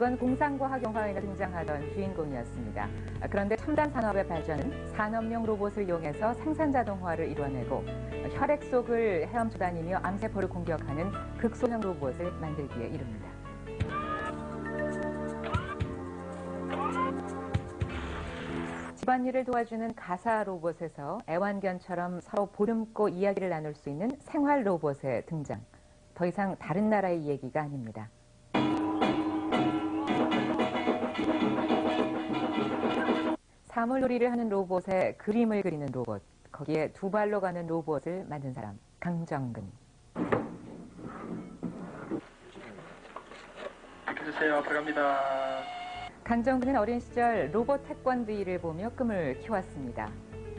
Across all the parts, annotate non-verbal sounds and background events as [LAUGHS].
그건 공상과학 영화에 등장하던 주인공이었습니다. 아, 그런데 첨단 산업의 발전은 산업용 로봇을 이용해서 생산 자동화를 이뤄내고 혈액 속을 헤엄쳐 다니며 암세포를 공격하는 극소형 로봇을 만들기에 이릅니다. 집안일을 도와주는 가사 로봇에서 애완견처럼 서로 보름고 이야기를 나눌 수 있는 생활 로봇의 등장. 더 이상 다른 나라의 얘기가 아닙니다. 사물놀이를 하는 로봇에 그림을 그리는 로봇, 거기에 두 발로 가는 로봇을 만든 사람, 강정근. 비켜주세요. 들어갑니다. 강정근은 어린 시절 로봇 태권브이를 보며 꿈을 키웠습니다.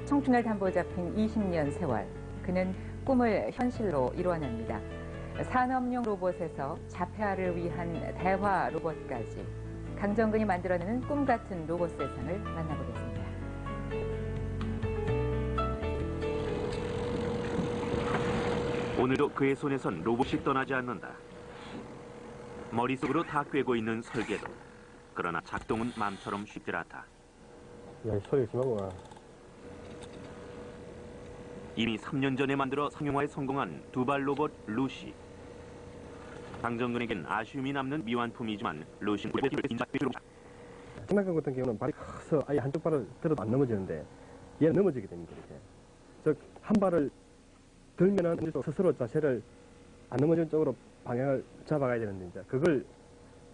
청춘을 담보 잡힌 20년 세월, 그는 꿈을 현실로 이루어냅니다. 산업용 로봇에서 자폐아를 위한 대화 로봇까지 강정근이 만들어내는 꿈 같은 로봇 세상을 만나보겠습니다. 오늘도 그의 손에선 로봇이 떠나지 않는다. 머릿속으로 다 꿰고 있는 설계도. 그러나 작동은 마음처럼 쉽질 않다. 야, 이 소리 심하구나. 이미 3년 전에 만들어 상용화에 성공한 두발 로봇 루시. 강정근에겐 아쉬움이 남는 미완품이지만 루시는 인자비로 장난감 같은 경우는 발이 커서 아예 한쪽 발을 들어도 안 넘어지는데 얘는 넘어지게 됩니다. 즉 한 발을 들면은 스스로 자세를 안 넘어지는 쪽으로 방향을 잡아가야 되는데 이제 그걸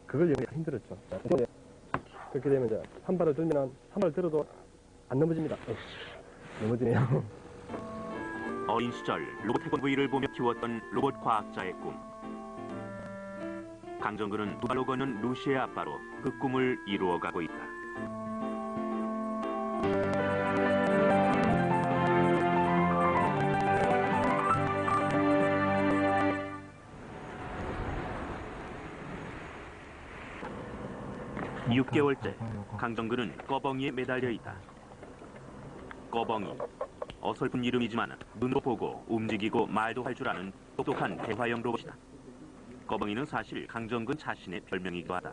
그걸 영위가 힘들었죠. 그렇게 되면 이제 한 발을 들면은 한 발을 들어도 안 넘어집니다. 어, 넘어지네요. [LAUGHS] 어린 시절 로봇 태권브이를 보며 키웠던 로봇 과학자의 꿈. 강정근은 두 발로 걷는 루시의 아빠로 그 꿈을 이루어가고 있다. 육개월째 강정근은 꺼벙이에 매달려 있다. 꺼벙이 어설픈 이름이지만 눈으로 보고 움직이고 말도 할 줄 아는 똑똑한 대화형 로봇이다. 꺼벙이는 사실 강정근 자신의 별명이기도 하다.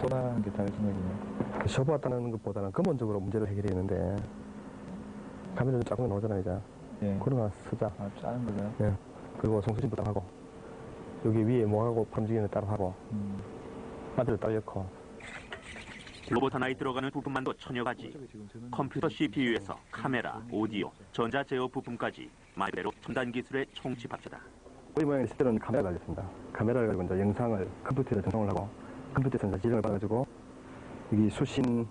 소라는 게 다를 생각이네. 접어왔다는 것보다는 근본적으로 문제를 해결했는데 가면은 작은 거 나오잖아요, 이제. 예. 그런 거 하나 쓰자. 아, 짜는 거죠? 예. 그리고 송수신부 딱 하고 여기 위에 뭐하고 움직이는 따로 하고 음. 따로 넣고 로봇 하나에 들어가는 부품만도 천여 가지. 컴퓨터 CPU에서 카메라, 오디오, 전자 제어 부품까지 말대로 첨단 기술의 총집합체다. 우리 모양의 시대는 카메라가 달렸습니다. 카메라를 가지고 이제 영상을 컴퓨터에 전송을 하고 컴퓨터에서 이제 지령을 받아가지고 여기 수신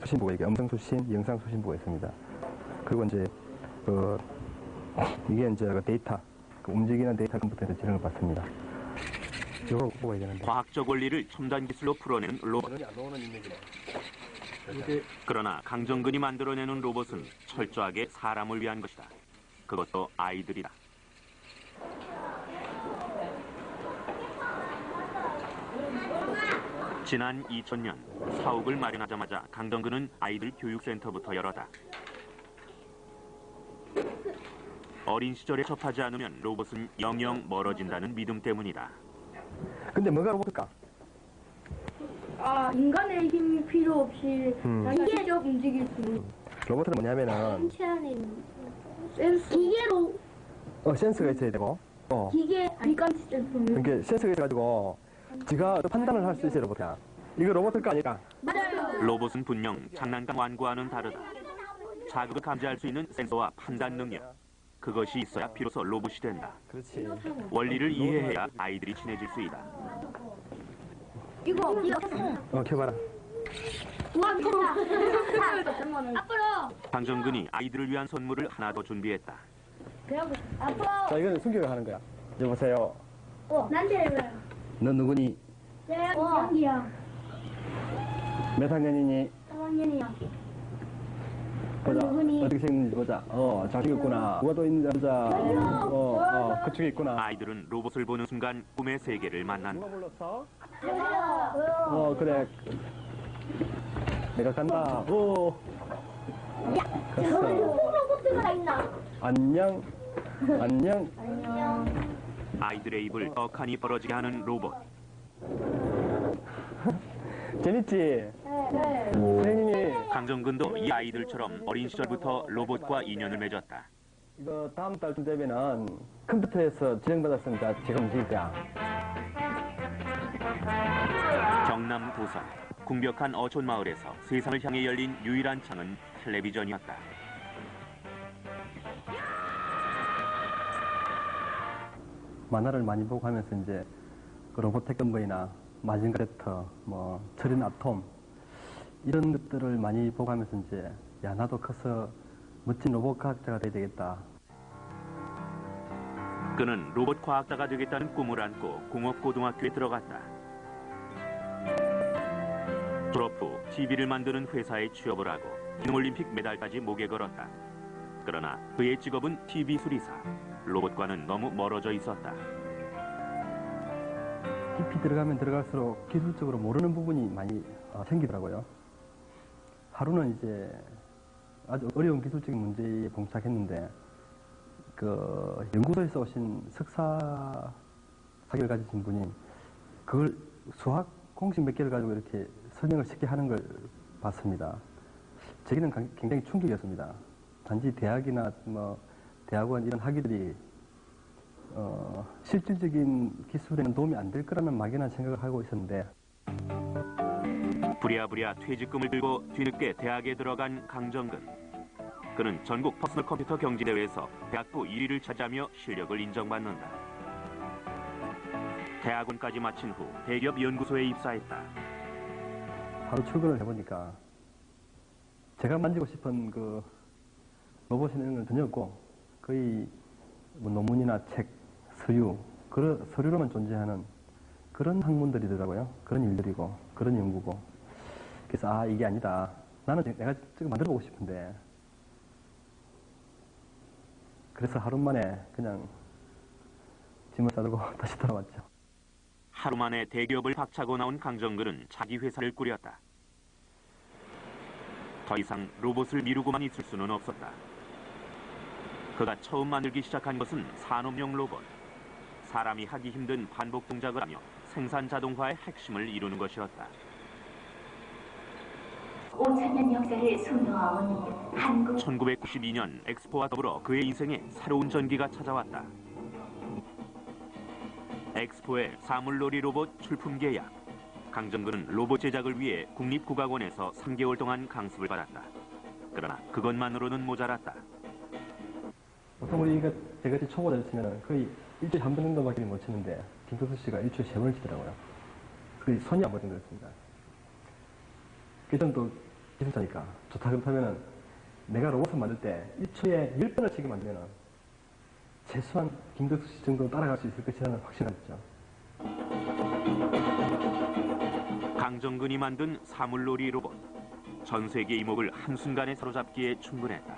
수신부가 이게 음성 수신, 영상 수신부가 있습니다. 그리고 이제 그 [LAUGHS] 이게 이제 그 데이터 그 움직이는 데이터 컴퓨터에서 지령을 받습니다. 이걸 해야 되는데. 과학적 원리를 첨단 기술로 풀어내는 로봇. 그러나 강정근이 만들어내는 로봇은 철저하게 사람을 위한 것이다. 그것도 아이들이다. 지난 2000년 사옥을 마련하자마자 강정근은 아이들 교육센터부터 열었다. 어린 시절에 접하지 않으면 로봇은 영영 멀어진다는 믿음 때문이다. 근데 뭐가 로봇일까? 아, 인간의 힘이 필요 없이 음. 기계적 움직일 수 있는 로봇은 뭐냐면은 신체 안에 있는 센서 기계로 어, 센서가 있어야 되고 어, 기계 미간티 센서는 이렇게 센서가 있어가지고 지가 판단을 할 수 있어요 로봇이야. 이거 로봇일까 아닐까? 맞아요. 로봇은 분명 장난감 완구와는 다르다. 자극을 감지할 수 있는 센서와 판단 능력. 그것이 있어야 비로소 로봇이 된다. 그렇지. 원리를 이해해야 아이들이 친해질 수 있다. 이거 이거 어, 켜봐라. 우와 미쳤다. 앞으로 강정근이 아이들을 위한 선물을 하나 더 준비했다. 그냥 앞으로 자, 이건 승규가 하는 거야. 여보세요. 난데 왜? 너 누구니? 내가 이상기야. 몇 학년이니? 3학년이야. 보자. 어떻게 생겼는지 보자. 어, 잘생겼구나. 누가 또 있는지 보자. 어, 어, 그쪽에 있구나. 아이들은 로봇을 보는 순간 꿈의 세계를 만난다. 누가 불렀어? 어, 그래. 내가 간다. 오. 갔어. 로봇가 있나? 안녕. 안녕. 안녕. 아이들의 입을 떡하니 벌어지게 하는 로봇. [LAUGHS] 재밌지? 네. 선생님이 강정근도 이 아이들처럼 어린 시절부터 로봇과 인연을 맺었다. 이거 다음 달쯤 되면은 컴퓨터에서 제가 움직일 거야. 경남 도성 궁벽한 어촌 마을에서 세상을 향해 열린 유일한 창은 텔레비전이었다. 만화를 많이 보고 하면서 이제 그 로봇 태권브이나 마징가레터, 뭐 철인 아톰 이런 것들을 많이 보고 하면서 이제 야 나도 커서 멋진 로봇 과학자가 돼야 되겠다. 그는 로봇 과학자가 되겠다는 꿈을 안고 공업고등학교에 들어갔다. 졸업 후 TV를 만드는 회사에 취업을 하고 기능올림픽 메달까지 목에 걸었다. 그러나 그의 직업은 TV 수리사. 로봇과는 너무 멀어져 있었다. 깊이 들어가면 들어갈수록 기술적으로 모르는 부분이 많이 어, 생기더라고요. 하루는 이제 아주 어려운 기술적인 문제에 봉착했는데 그 연구소에서 오신 석사 학위를 가지신 분이 그걸 수학 공식 몇 개를 가지고 이렇게 설명을 쉽게 하는 걸 봤습니다. 강- 굉장히 충격이었습니다. 단지 대학이나 뭐 대학원 이런 학위들이 어, 실질적인 기술에는 도움이 안 될 거라는 막연한 생각을 하고 있었는데 부랴부랴 퇴직금을 들고 뒤늦게 대학에 들어간 강정근. 그는 전국 퍼스널 컴퓨터 경기대회에서 대학부 1위를 차지하며 실력을 인정받는다. 대학원까지 마친 후 대기업 연구소에 입사했다. 바로 출근을 해보니까 제가 만지고 싶은 그 로봇에는 전혀 없고 거의 뭐 논문이나 책, 서류, 그런 서류로만 존재하는 그런 학문들이더라고요. 그런 일들이고 그런 연구고. 그래서 아 이게 아니다. 나는 내가 지금 만들어 보고 싶은데. 그래서 하루 만에 그냥 짐을 싸들고 [LAUGHS] 다시 돌아왔죠. 하루 만에 대기업을 박차고 나온 강정근은 자기 회사를 꾸렸다. 더 이상 로봇을 미루고만 있을 수는 없었다. 그가 처음 만들기 시작한 것은 산업용 로봇. 사람이 하기 힘든 반복 동작을 하며 생산 자동화의 핵심을 이루는 것이었다. 5천년 역사를 소유하온 한국 1992년 엑스포와 더불어 그의 인생에 새로운 전기가 찾아왔다. 엑스포의 사물놀이 로봇 출품 계약. 강정근은 로봇 제작을 위해 국립국악원에서 3개월 동안 강습을 받았다. 그러나 그것만으로는 모자랐다. 보통 우리가 대같이 초보자 치면 거의 일주일에 한 번 정도밖에 못 치는데 김도수 씨가 일주일에 세 번을 치더라고요. 거의 손이 안 버틴 거였습니다. 그전 또 기술자니까 좋다 그렇다면은 내가 로봇을 만들 때 1초에 10번을 치게 만들면은 최소한 김덕수 씨 정도 따라갈 수 있을 것이라는 확신을 했죠. 강정근이 만든 사물놀이 로봇. 전 세계 이목을 한순간에 사로잡기에 충분했다.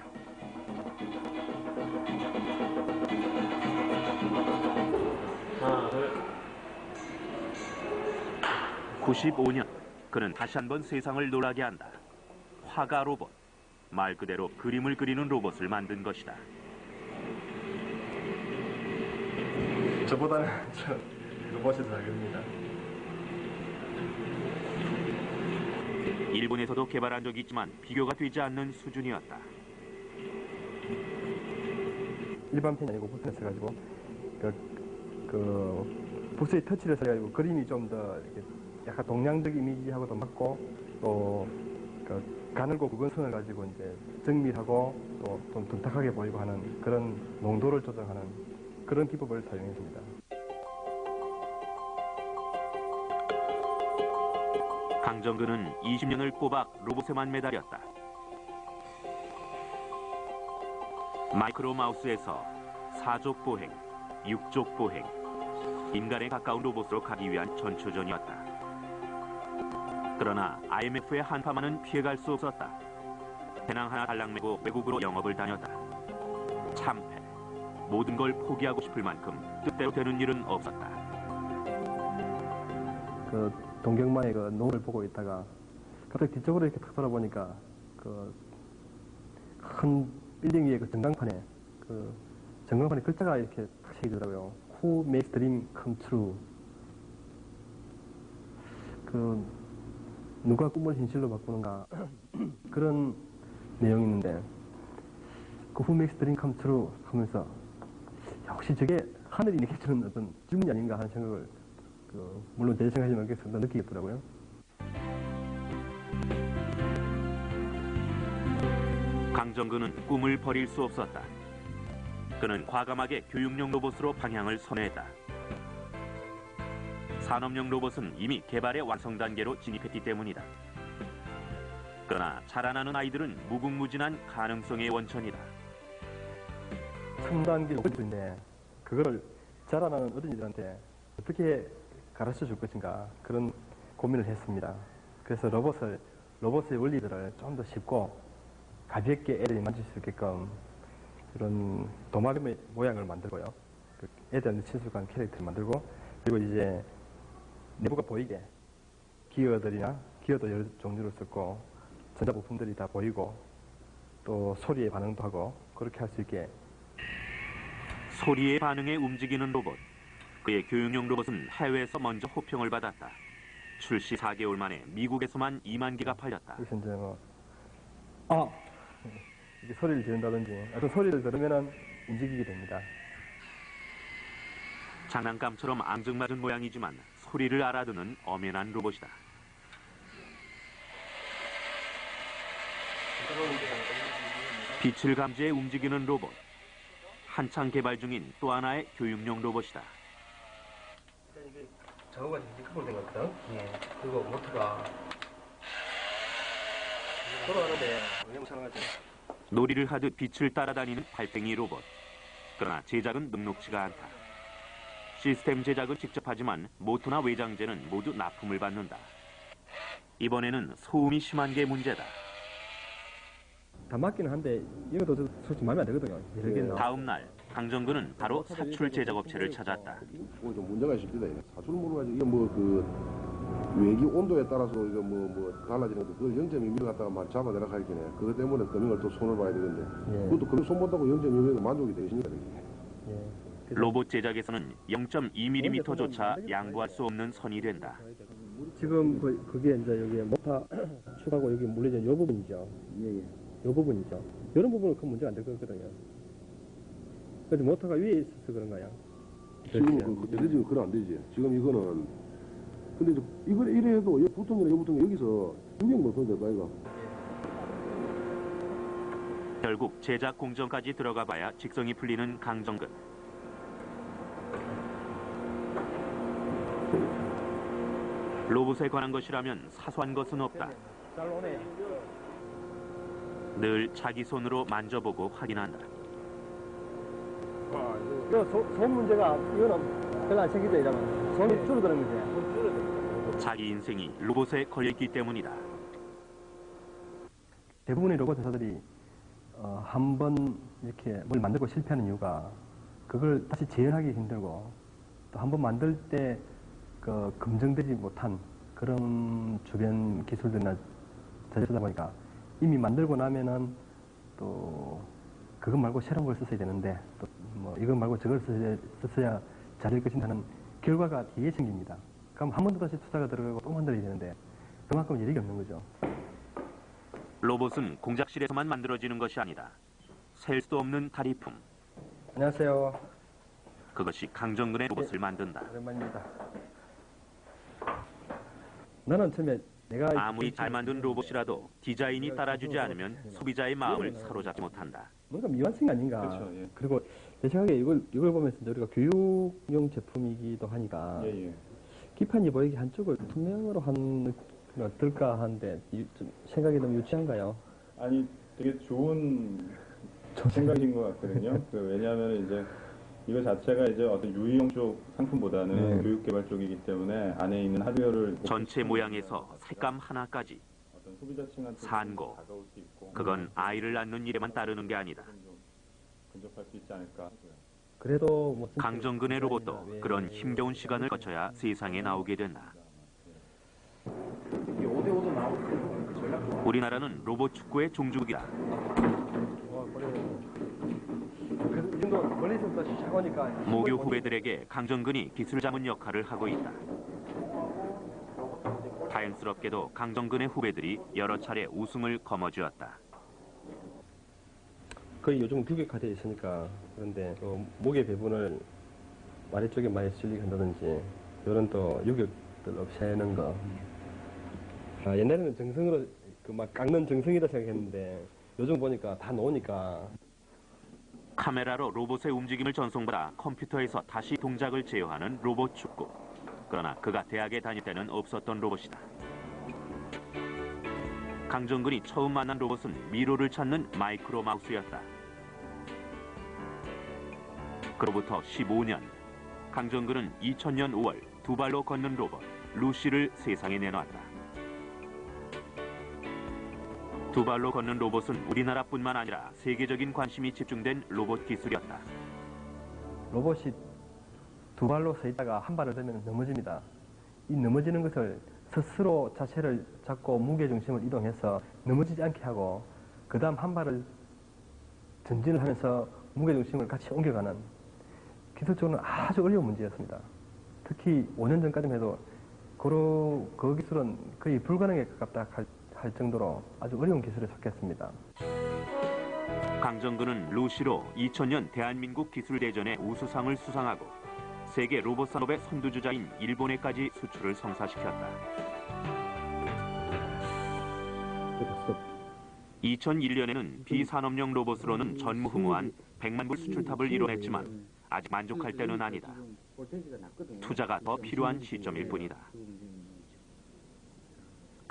하나, 둘. 95년 그는 다시 한번 세상을 놀라게 한다. 화가 로봇. 말 그대로 그림을 그리는 로봇을 만든 것이다. 저보다는 저 로봇이 더잘 그립니다. 일본에서도 개발한 적이 있지만 비교가 되지 않는 수준이었다. 일반 펜이 아니고 붓펜을 써가지고 그, 그 붓의 터치를 써가지고 그림이 좀 더 약간 동양적 이미지하고 도 맞고 또그 가늘고 굵은 선을 가지고 이제 정밀하고 또 좀 둔탁하게 보이고 하는 그런 농도를 조정하는 그런 기법을 사용했습니다. 강정근은 20년을 꼬박 로봇에만 매달렸다. 마이크로 마우스에서 사족 보행, 육족 보행, 인간에 가까운 로봇으로 가기 위한 전초전이었다. 그러나 IMF의 한파만은 피해갈 수 없었다. 배낭 하나 달랑 메고 외국으로 영업을 다녔다. 참패. 모든 걸 포기하고 싶을 만큼 뜻대로 되는 일은 없었다. 그 동경마의 그 노을을 보고 있다가 갑자기 뒤쪽으로 이렇게 탁 돌아보니까 그 큰 빌딩 위에 그 전광판에 그 전광판에 글자가 이렇게 탁 새기더라고요. Who makes dream come true? 그 누가 꿈을 현실로 바꾸는가 [CLEARS THROAT] 그런 내용이 있는데 그 Who makes dream come true 하면서 혹시 저게 하늘이 내게 주는 어떤 질문이 아닌가 하는 생각을 그 물론 제 생각이지만 그렇게 느끼겠더라고요. 강정근은 꿈을 버릴 수 없었다. 그는 과감하게 교육용 로봇으로 방향을 선회했다. 산업용 로봇은 이미 개발의 완성 단계로 진입했기 때문이다. 그러나 자라나는 아이들은 무궁무진한 가능성의 원천이다. 3단계 로봇인데 그거를 자라나는 어린이들한테 어떻게 가르쳐 줄 것인가 그런 고민을 했습니다. 그래서 로봇을 로봇의 원리들을 좀 더 쉽고 가볍게 애들이 만질 수 있게끔 이런 도마뱀의 모양을 만들고요. 그 애들한테 친숙한 캐릭터를 만들고 그리고 이제 내부가 보이게 기어들이나 기어도 여러 종류를 썼고 전자 부품들이 다 보이고 또 소리에 반응도 하고 그렇게 할 수 있게 소리의 반응에 움직이는 로봇. 그의 교육용 로봇은 해외에서 먼저 호평을 받았다. 출시 4개월 만에 미국에서만 2만 개가 팔렸다. 여기서 이제 뭐, 아! 이렇게 소리를 지른다든지 어떤 소리를 들으면은 움직이게 됩니다. 장난감처럼 앙증맞은 모양이지만 소리를 알아듣는 엄연한 로봇이다. 빛을 감지해 움직이는 로봇. 한창 개발 중인 또 하나의 교육용 로봇이다. 저거가 디커플 된 거거든? 예. 그리고 모터가 돌아가는데 놀이를 하듯 빛을 따라다니는 발팽이 로봇. 그러나 제작은 넉넉치가 않다. 시스템 제작은 직접 하지만 모터나 외장재는 모두 납품을 받는다. 이번에는 소음이 심한 게 문제다. 다 맞기는 한데 이것도 저- 솔직히 마음에 안 들거든요. 나와. 다음 날 강정근은 바로 사출 제작업체를 찾았다. 이거 좀 문제가 있습니다. 사출 물어가지고 이게 뭐그 외기 온도에 따라서 이거 뭐뭐 달라지는 거 그걸 0.2mm 갖다가 막 잡아내라 하겠네. 그것 때문에 금융을 또 손을 봐야 되는데 예. 그것도 금융 손 본다고 0.2mm도 만족이 되십니까? 이게? 예. 로봇 제작에서는 0.2mm조차 양보할 수 없는 선이 된다. 지금 그, 그게 이제 여기 모터 [CLEARS THROAT] 축하고 여기 물려진 요 부분이죠. 예, 예. 요 부분이죠. 이런 부분은 큰 문제가 안 될 거거든요. 그래서 모터가 위에 있어서 그런가요? 지금. 그 예를 들면 그건 안 되지. 지금 이거는 근데 이제 이걸 이래 해도 여기 붙은 거 여기서 걸 보면 될까 이거? 결국 제작 공정까지 들어가 봐야 직성이 풀리는 강정근. 로봇에 관한 것이라면 사소한 것은 없다. 늘 자기 손으로 만져보고 확인한다. 이거 소, 소음 문제가 이거는 별로 안 생기죠 이러면 소음이 줄어드는 거지. 자기 인생이 로봇에 걸려있기 때문이다. 대부분의 로봇 회사들이 어, 한번 이렇게 뭘 만들고 실패하는 이유가 그걸 다시 재현하기 힘들고 또 한 번 만들 때 그 검증되지 못한 그런 주변 기술들이나 자재다 보니까 이미 만들고 나면은 또 그것 말고 새로운 걸 썼어야 되는데 또 뭐 이것 말고 저걸 썼어야 잘될 것인다는 결과가 뒤에 생깁니다. 그럼 한 번 더 다시 투자가 들어가고 또 만들어야 되는데 그만큼 여력이 없는 거죠. 로봇은 공작실에서만 만들어지는 것이 아니다. 셀수 없는 다리품. 안녕하세요. 그것이 강정근의 로봇을 만든다. 오랜만입니다. 나는 처음에 내가 아무리 잘 만든 로봇이라도 디자인이 따라주지 않으면 소비자의 마음을 사로잡지 못한다. 뭔가 미완성이 아닌가. 그렇죠, 예. 리고내 생각에 이걸 이걸 보면서 우리가 교육용 제품이기도 하니까 예, 예. 기판이 보이게 한쪽을 투명으로 한 어떨까 하는데 이- 좀 생각이 너무 유치한가요? 아니 되게 좋은 생각인 것 같거든요. 그 왜냐하면 이제 이거 자체가 이제 어떤 유희용 쪽 상품보다는 네. 교육 개발 쪽이기 때문에 안에 있는 하드웨어를 전체 모양에서 색감 하나까지 어떤 소비자층한테 산고. 다가올 수 있고 그건 아이를 낳는 일에만 따르는 게 아니다. 좀 근접할 수 있지 않을까 하고요. 그래도 뭐 강정근의 로봇도 왜- 그런 힘겨운 시간을 거쳐야 세상에 나오게 된다. 우리나라는 로봇 축구의 종주국이다. 와, 그래요. 그래서 이 정도 멀리서부터 시작 오니까 모교 후배들에게 강정근이 기술 자문 역할을 하고 있다. 다행스럽게도 강정근의 후배들이 여러 차례 우승을 거머쥐었다. 거의 요즘 규격화 되어 있으니까 그런데 그 목의 배분을 아래 쪽에 많이 실리게 한다든지 이런 또 유격들 없애는 거 아, 옛날에는 정성으로 그 막 깎는 정성이라 생각했는데 요즘 보니까 다 놓으니까 카메라로 로봇의 움직임을 전송받아 컴퓨터에서 다시 동작을 제어하는 로봇 축구. 그러나 그가 대학에 다닐 때는 없었던 로봇이다. 강정근이 처음 만난 로봇은 미로를 찾는 마이크로 마우스였다. 그로부터 15년, 강정근은 2000년 5월 두 발로 걷는 로봇 루시를 세상에 내놓았다. 두 발로 걷는 로봇은 우리나라뿐만 아니라 세계적인 관심이 집중된 로봇 기술이었다. 로봇이 두 발로 서 있다가 한 발을 들면 넘어집니다. 이 넘어지는 것을 스스로 자세를 잡고 무게 중심을 이동해서 넘어지지 않게 하고 그 다음 한 발을 전진을 하면서 무게 중심을 같이 옮겨가는 기술적으로는 아주 어려운 문제였습니다. 특히 5년 전까지만 해도 그, 그 기술은 거의 불가능에 가깝다 할, 할 정도로 아주 어려운 기술에 속했습니다. 강정근은 루시로 2000년 대한민국 기술대전의 우수상을 수상하고 세계 로봇 산업의 선두주자인 일본에까지 수출을 성사시켰다. 그래서 2001년에는 비산업용 로봇으로는 전무후무한 100만 불 수출탑을 이뤄냈지만 아직 만족할 때는 아니다. 투자가 더 필요한 시점일 뿐이다.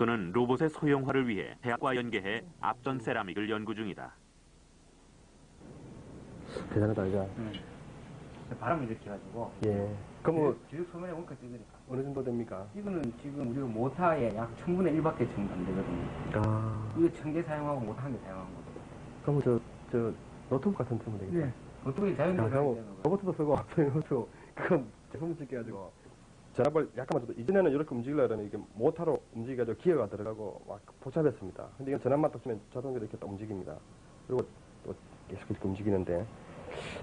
그는 로봇의 소형화를 위해 대학과 연계해 앞전 세라믹을 연구 중이다. 대단하다, 이거. 바람을 일으켜가지고 예. 그럼 뭐 주력 소면에 원가 뜨니까 어느 정도 됩니까? 이거는 지금 우리가 모타의 약 1000분의 1밖에 정도 안 되거든요. 아. 이거 1000개 사용하고 모타 한 개 사용하는 거. 그럼 저, 저 노트북 같은 거 쓰면 되겠다. 네. 야, 자연적으로? 로봇도 쓰고 소형도 쓰고 그건 제품 짓게 해가지고 전압을 약간만 줘도 이전에는 이렇게 움직이려면 이게 모터로 움직여가지고 기어가 들어가고 막 복잡했습니다. 근데 이건 전압만 딱 주면 자동으로 이렇게 또 움직입니다. 그리고 또 계속 이렇게 움직이는데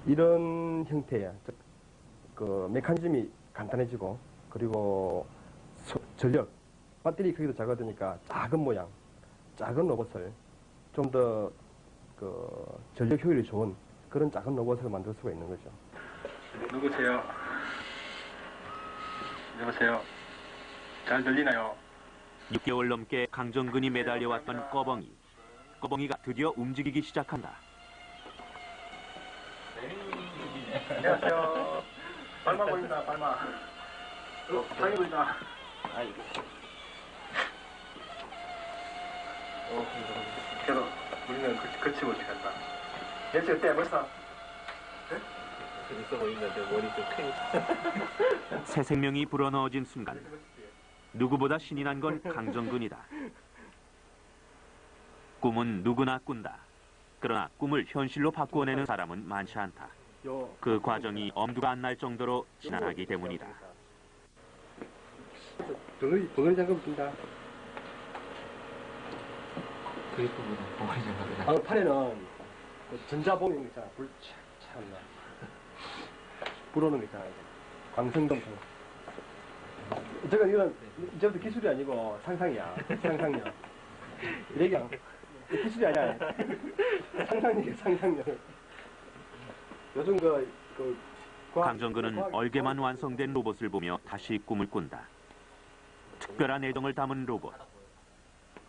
이런 형태의 즉, 그 메커니즘이 간단해지고 그리고 소- 전력 배터리 크기도 작아지니까 작은 모양 작은 로봇을 좀 더 그 전력 효율이 좋은 그런 작은 로봇을 만들 수가 있는 거죠. 누구세요? 여보세요? 잘 들리나요? 6개월 넘게 강정근이 매달려왔던 꺼벙이. 꺼벙이가 드디어 움직이기 시작한다. 안녕하세요. 발마 보입니다, 발마. 어, 상이 보인다. 어, 그래도 우리는 그, 그치고 시간다. 예지 어때, 벌써? [LAUGHS] 새 생명이 불어넣어진 순간 누구보다 신이 난 건 강정근이다. 꿈은 누구나 꾼다. 그러나 꿈을 현실로 바꾸어내는 사람은 많지 않다. 그 과정이 엄두가 안 날 정도로 지난하기 때문이다. 덩어리, 덩어리 장갑 낀다. 아, 팔에는 그 전자봉 있잖아. 불 촥, 참나. 불오는 거 있잖아. 광선동. 저건 이건 이제부터 기술이 아니고 상상이야. 상상력. 이래경. 기술이 아니야. 상상력, 상상력. 요즘 그, 그, 강정근은 얼개만 완성된 로봇을 보며 다시 꿈을 꾼다. 특별한 애정을 담은 로봇.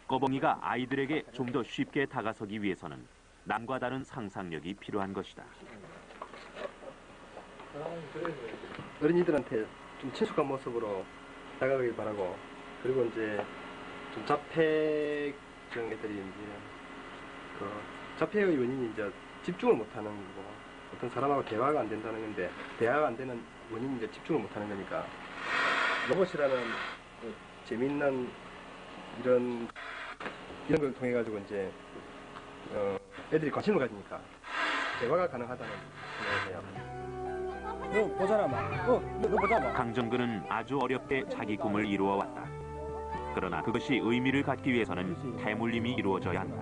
꺼벙이가 아이들에게 좀 더 쉽게 다가서기 위해서는 남과 다른 상상력이 필요한 것이다. 어린이들한테 좀 친숙한 모습으로 다가가길 바라고 그리고 이제 좀 자폐증 애들이 이제 그 자폐의 원인이 이제 집중을 못하는 거고 어떤 사람하고 대화가 안 된다는 건데 대화가 안 되는 원인이 이제 집중을 못하는 거니까 로봇이라는 그 재미있는 이런 이런 걸 통해 가지고 이제 어, 애들이 관심을 가지니까 대화가 가능하다는 생각을 해요. 너 보잖아, 막. 어, 너, 너 보잖아, 강정근은 아주 어렵게 자기 꿈을 이루어 왔다. 그러나 그것이 의미를 갖기 위해서는 대물림이 이루어져야 한다.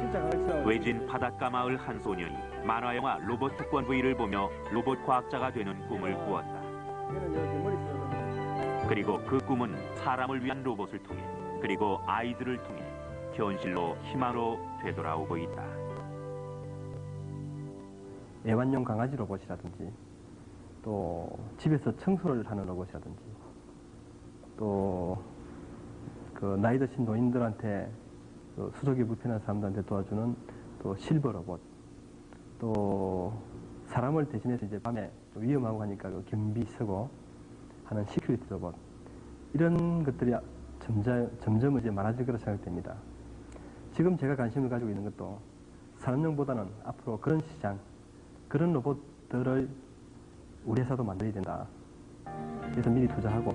진짜. 외진 바닷가 마을 한 소년이 만화 영화 로봇 태권브이를 보며 로봇 과학자가 되는 꿈을 꾸었다. 얘는 여기 머리 쓰는 그리고 그 꿈은 사람을 위한 로봇을 통해 그리고 아이들을 통해 현실로 희망으로 되돌아오고 있다. 애완용 강아지 로봇이라든지 또 집에서 청소를 하는 로봇이라든지 또 그 나이 드신 노인들한테 그 수족이 불편한 사람들한테 도와주는 또 실버 로봇 또 사람을 대신해서 이제 밤에 좀 위험하고 하니까 그 경비 서고 하는 시큐리티 로봇 이런 것들이 점점, 점점 이제 많아질 거라 생각됩니다. 지금 제가 관심을 가지고 있는 것도 산업용보다는 앞으로 그런 시장 그런 로봇들을 우리 회사도 만들어야 된다. 그래서 미리 투자하고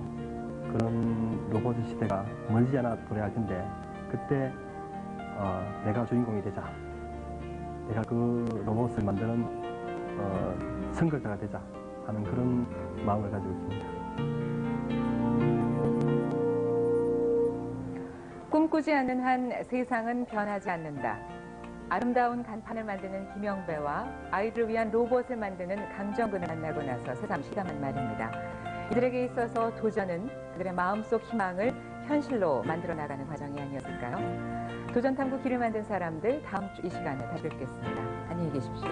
그런 로봇 시대가 멀지 않아 도래할 텐데 그때 어, 내가 주인공이 되자. 내가 그 로봇을 만드는 어, 선거자가 되자 하는 그런 마음을 가지고 있습니다. 꿈꾸지 않는 한 세상은 변하지 않는다. 아름다운 간판을 만드는 김영배와 아이들을 위한 로봇을 만드는 강정근을 만나고 나서 새삼 시감한 말입니다. 이들에게 있어서 도전은 그들의 마음속 희망을 현실로 만들어 나가는 과정이 아니었을까요? 도전 탐구 길을 만든 사람들 다음 주 이 시간에 다시 뵙겠습니다. 안녕히 계십시오.